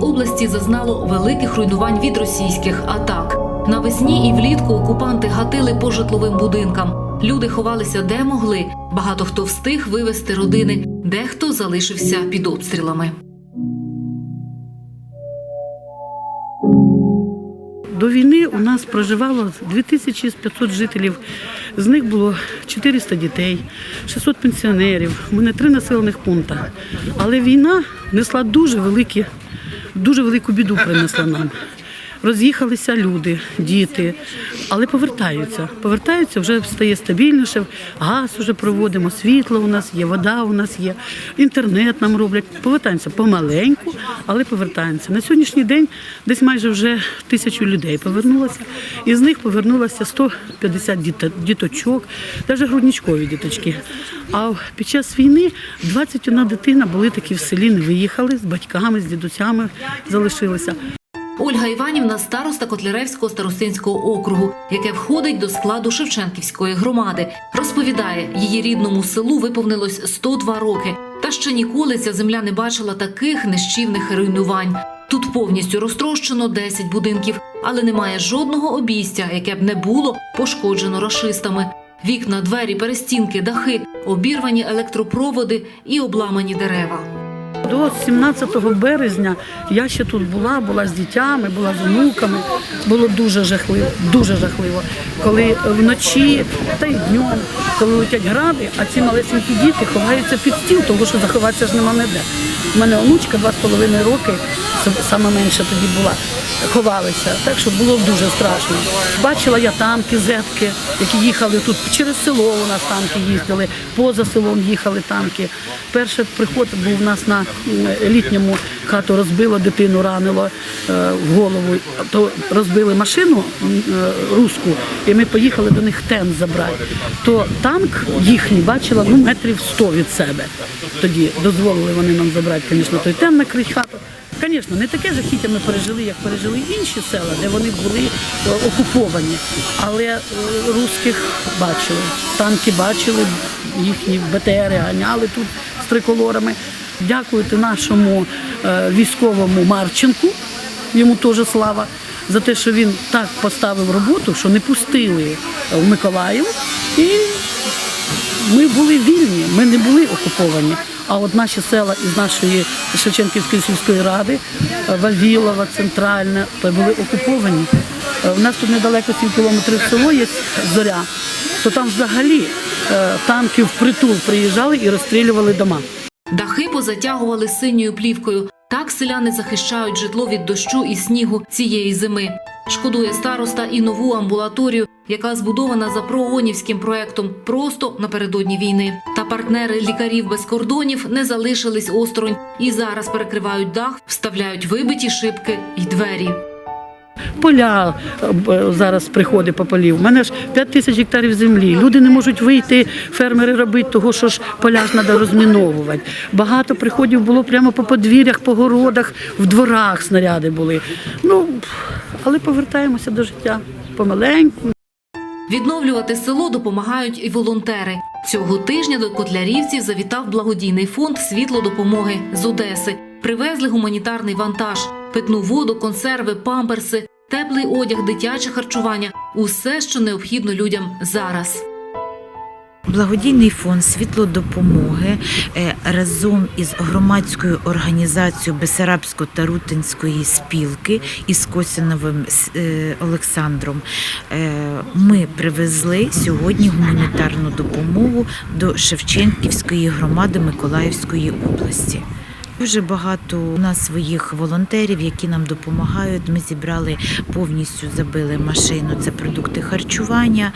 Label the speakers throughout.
Speaker 1: області зазнало великих руйнувань від російських атак. Навесні і влітку окупанти гатили по житловим будинкам. Люди ховалися де могли. Багато хто встиг вивезти родини, дехто залишився під обстрілами.
Speaker 2: До війни у нас проживало 2500 жителів. З них було 400 дітей, 600 пенсіонерів. У мене три населених пункти. Але війна несла дуже великі, дуже велику біду принесла нам. Роз'їхалися люди, діти, але повертаються. Повертаються, вже стає стабільніше. Газ вже проводимо, світло у нас є, вода у нас є, інтернет нам роблять. Повертаємося помаленьку, але повертаємося. На сьогоднішній день десь майже вже тисячу людей повернулося. Із них повернулося 150 діта- діточок, навіть грудничкові діточки. А під час війни 21 дитина були такі в селі, не виїхали з батьками, з дідусями залишилися.
Speaker 1: Ольга Іванівна староста Котляревського старостинського округу, яке входить до складу Шевченківської громади, розповідає, її рідному селу виповнилось 102 роки. Та ще ніколи ця земля не бачила таких нищівних руйнувань. Тут повністю розтрощено 10 будинків, але немає жодного обійстя, яке б не було пошкоджено рашистами. Вікна, двері, перестінки, дахи, обірвані електропроводи і обламані дерева.
Speaker 2: До 17 березня я ще тут була, була з дітьми, була з онуками. Було дуже жахливо, дуже жахливо. Коли вночі та й днем, коли летять гради, а ці малесенькі діти ховаються під стіл, тому що заховатися ж нема ніде. У мене онучка два з половиною роки, саме менша тоді була, ховалися. Так що було дуже страшно. Бачила я танки, зетки, які їхали тут через село. У нас танки їздили, поза селом їхали танки. Перший приход був у нас на літньому хату розбило, дитину ранило е, в голову. То розбили машину е, і ми поїхали до них тен забрати. То танк їхній бачила ну, метрів 100 від себе. Тоді дозволили вони нам забрати, звісно, той тен накрить хату. Звісно, не таке жахіття ми пережили, як пережили інші села, де вони були е, окуповані. Але е, русських бачили, танки бачили, їхні БТРи ганяли тут з триколорами. Дякувати нашому е, військовому Марченку, йому теж слава, за те, що він так поставив роботу, що не пустили в Миколаїв. І ми були вільні, ми не були окуповані. А от наші села із нашої Шевченківської сільської ради, е, Вавілова, Центральна, то були окуповані. Е, У нас тут недалеко 7 кілометрів село є зоря, то там взагалі е, танки впритул приїжджали і розстрілювали дома.
Speaker 1: Дахи позатягували синьою плівкою. Так селяни захищають житло від дощу і снігу цієї зими. Шкодує староста і нову амбулаторію, яка збудована за проонівським проектом просто напередодні війни. Партнери лікарів без кордонів не залишились осторонь і зараз перекривають дах, вставляють вибиті шибки й двері.
Speaker 2: Поля е, зараз приходить по полів. У мене ж 5 тисяч гектарів землі. Люди не можуть вийти, фермери робити, того що ж поля ж треба розміновувати. Багато приходів було прямо по подвір'ях, по городах, в дворах снаряди були. Ну, але повертаємося до життя помаленьку.
Speaker 1: Відновлювати село допомагають і волонтери. Цього тижня до котлярівців завітав благодійний фонд світло допомоги з Одеси. Привезли гуманітарний вантаж, питну воду, консерви, памперси, теплий одяг, дитяче харчування усе, що необхідно людям зараз.
Speaker 3: Благодійний фонд світло допомоги е, разом із громадською організацією Бесарабсько-Тарутинської спілки із Косіновим е, Олександром. е, Ми привезли сьогодні гуманітарну допомогу до Шевченківської громади Миколаївської області. Дуже багато у нас своїх волонтерів, які нам допомагають. Ми зібрали повністю забили машину. Це продукти харчування,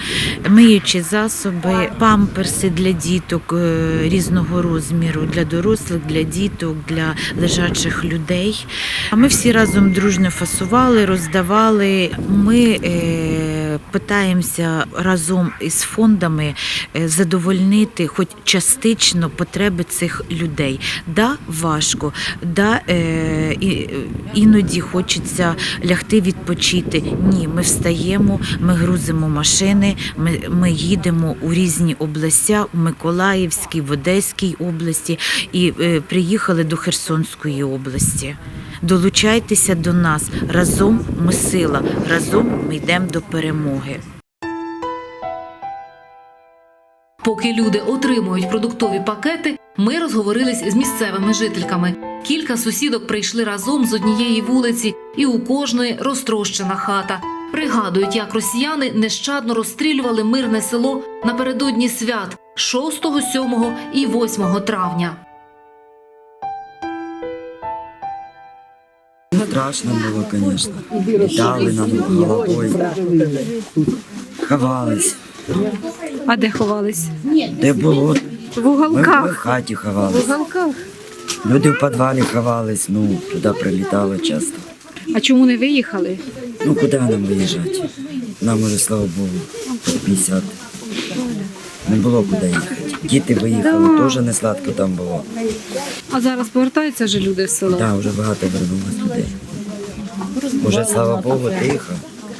Speaker 3: миючі засоби, памперси для діток е, різного розміру, для дорослих, для діток, для лежачих людей. А ми всі разом дружно фасували, роздавали. Ми е, питаємося разом із фондами е, задовольнити хоч частично потреби цих людей. Да, важко, да, е, і, іноді хочеться лягти відпочити. Ні, ми встаємо, ми грузимо машини, ми, ми їдемо у різні областя, у Миколаївській, в Одеській області і е, приїхали до Херсонської області.
Speaker 4: Долучайтеся до нас. Разом ми сила, разом ми йдемо до перемоги.
Speaker 1: Поки люди отримують продуктові пакети, ми розговорились з місцевими жительками. Кілька сусідок прийшли разом з однієї вулиці, і у кожної розтрощена хата. Пригадують, як росіяни нещадно розстрілювали мирне село напередодні свят 6, 7 і 8 травня.
Speaker 5: Страшно було, звісно. Літали над головою. Ховались.
Speaker 6: А де ховались?
Speaker 5: Де було?
Speaker 6: В
Speaker 5: Ми, ми в
Speaker 6: уголках.
Speaker 5: хаті
Speaker 6: В
Speaker 5: ховались.
Speaker 6: уголках.
Speaker 5: Люди в підвалі ховались, ну, туди прилітали часто.
Speaker 6: А чому не виїхали?
Speaker 5: Ну, куди нам виїжджати? Нам уже, слава Богу, 50. Не було куди їхати. Діти виїхали, теж не сладко там було.
Speaker 6: А зараз повертаються вже люди в село.
Speaker 5: Так, вже багато вернулось людей. Уже, слава Богу, тихо.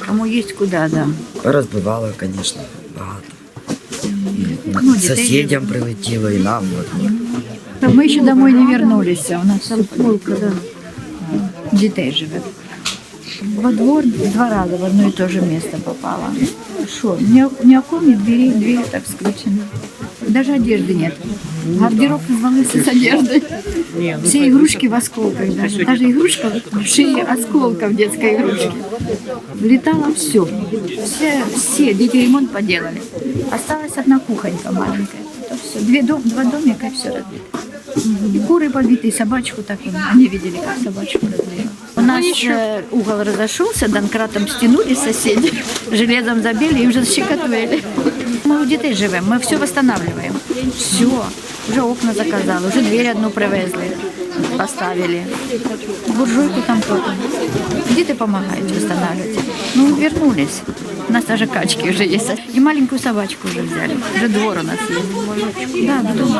Speaker 3: Кому есть куда, да.
Speaker 5: Розбивало, звісно, багато. І Сусідям прилетіло і нам. От.
Speaker 3: А Мы домой не вернулись. У нас супруга, да. Детей живет. Во двор два раза в одно и то же место попала. Что, ни, ни окон, двери, двери так скручены. Даже одежды нет. Гардероб развалился с одеждой. Все игрушки в осколках даже. Даже игрушка в шее осколков детской игрушки. Летало все. Все, все дети ремонт поделали. Осталась одна кухонька маленькая. Это все. Две дом, два домика и все разбито. И куры побиты, и собачку так. Они видели, как собачку разбили. У нас э, угол разошелся, донкратом стянули соседи, железом забили и уже щекотвели. Мы у детей живем, мы все восстанавливаем. Все. Уже окна заказали, уже дверь одну привезли, поставили. Буржуйку там тоже. Діти допомагають восстанавливать. Ну, вернулись. У нас даже качки уже есть. И маленькую собачку уже взяли. Уже двор у нас есть. Да, додому.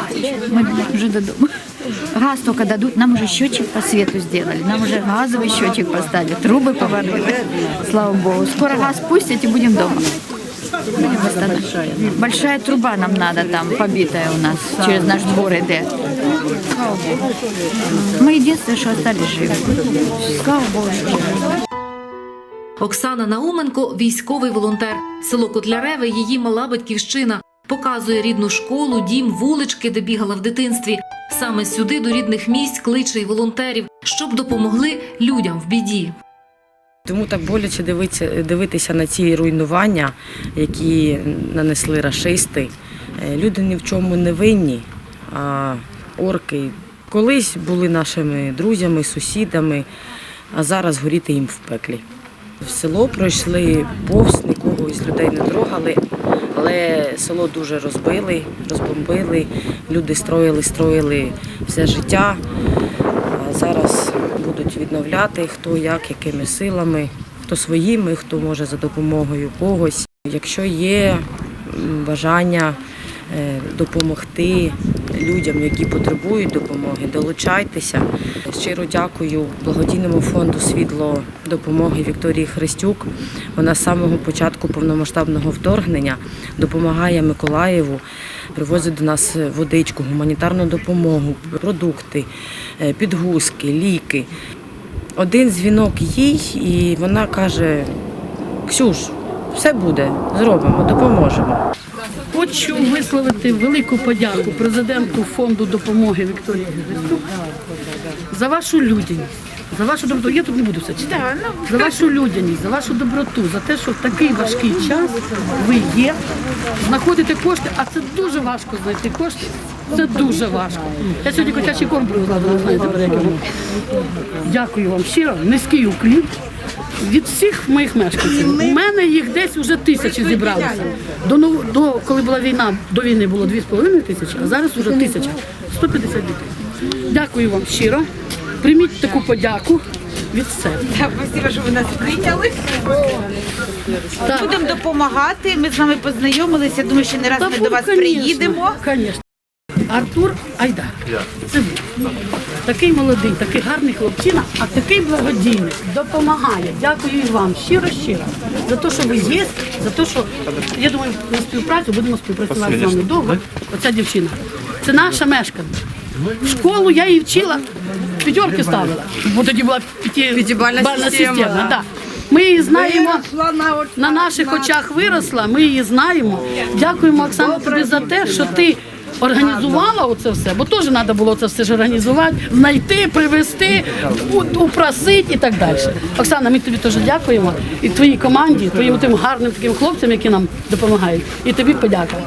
Speaker 3: Мы уже додому. Газ только дадут. Нам уже счетчик по свету сделали. Нам уже газовый счетчик поставили. Трубы поварили. Слава Богу. Скоро газ пустят и будем дома. Будем восстанавливать. Большая труба нам надо там, побитая у нас, через наш двор идет. Слава Богу. Мы единственное, что остались живы. Слава Богу, что живы.
Speaker 1: Оксана Науменко військовий волонтер. Село Котляреве її мала батьківщина. Показує рідну школу, дім, вулички, де бігала в дитинстві. Саме сюди до рідних місць кличе й волонтерів, щоб допомогли людям в біді.
Speaker 7: Тому так боляче дивитися, дивитися на ці руйнування, які нанесли рашисти. Е, Люди ні в чому не винні, а орки колись були нашими друзями, сусідами, а зараз горіти їм в пеклі. В село пройшли повз, нікого із людей не трогали, але село дуже розбили, розбомбили. Люди строїли, строїли все життя. Зараз будуть відновляти хто як, якими силами, хто своїми, хто може за допомогою когось. Якщо є бажання допомогти людям, які потребують допомоги, долучайтеся. Щиро дякую благодійному фонду Світло допомоги Вікторії Христюк. Вона з самого початку повномасштабного вторгнення допомагає Миколаєву, привозить до нас водичку, гуманітарну допомогу, продукти, е, підгузки, ліки. Один дзвінок їй, і вона каже: Ксюш, все буде, зробимо, допоможемо.
Speaker 2: Хочу висловити велику подяку президенту фонду допомоги Вікторії Грицюк за вашу людяність, за вашу доброту. Я тут не буду все читати. За вашу людяність, за вашу доброту, за те, що в такий важкий час ви є, знаходите кошти, а це дуже важко знайти кошти. Це дуже важко. Я сьогодні котячий корм привезла, ви знаєте, про який. Дякую вам щиро, низький уклін. Від всіх моїх мешканців. У мене їх десь вже тисячі зібралися. До, до коли була війна, до війни було 2,5 тисячі, а зараз вже тисяча. 150 дітей. Дякую вам щиро. Прийміть таку подяку від себе.
Speaker 4: Спасибо, що ви нас прийняли.
Speaker 2: Так.
Speaker 4: Будемо допомагати. Ми з вами познайомилися. Я думаю, що не раз ми до вас приїдемо.
Speaker 2: Артур Айдар. Це він. Такий молодий, такий гарний хлопчина, а такий благодійний, допомагає. Дякую і вам щиро-щиро за те, що ви є, за те, що я думаю, на співпрацю будемо співпрацювати з вами довго. Оця дівчина. Це наша мешканка. В школу я її вчила п'ятерки ставила. Бо тоді була.
Speaker 8: П'ятибальна система,
Speaker 2: система. Да. Ми її знаємо. На наших очах виросла, ми її знаємо. Дякуємо, Оксана, тобі за те, що ти організувала оце все, бо теж треба було це все ж організувати, знайти, привезти, упросити і так далі. Оксана, ми тобі теж дякуємо. І твоїй команді, твоїм тим гарним таким хлопцям, які нам допомагають. І тобі подяка.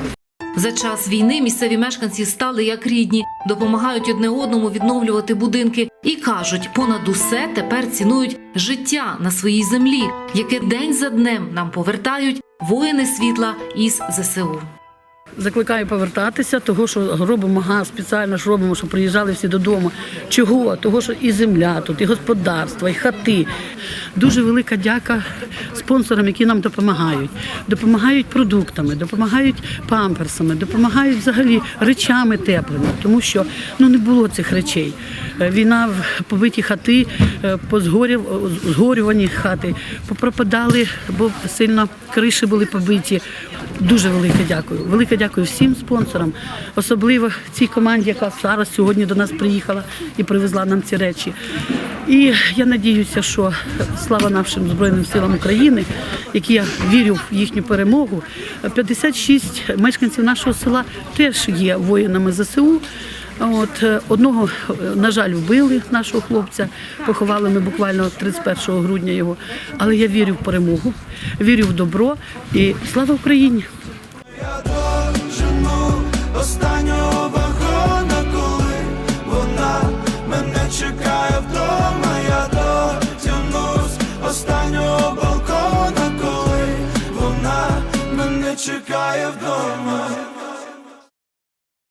Speaker 1: За час війни місцеві мешканці стали як рідні, допомагають одне одному відновлювати будинки і кажуть, понад усе тепер цінують життя на своїй землі, яке день за днем нам повертають воїни світла із ЗСУ.
Speaker 2: Закликаю повертатися, того, що робимо газ, спеціально ж робимо, щоб приїжджали всі додому. Чого? Того, що і земля тут, і господарство, і хати. Дуже велика дяка спонсорам, які нам допомагають. Допомагають продуктами, допомагають памперсами, допомагають взагалі речами теплими, тому що ну не було цих речей. Е, Війна в- побиті хати, е, позгорів, згорювані хати, попропадали, бо сильно криші були побиті. Дуже велике дякую. Велике дякую всім спонсорам, особливо цій команді, яка зараз сьогодні до нас приїхала і привезла нам ці речі. І я надіюся, що слава нашим Збройним силам України, які я вірю в їхню перемогу. 56 мешканців нашого села теж є воїнами ЗСУ. От е, одного, е, на жаль, вбили нашого хлопця. Поховали ми буквально 31 грудня його. Але я вірю в перемогу, вірю в добро і слава Україні!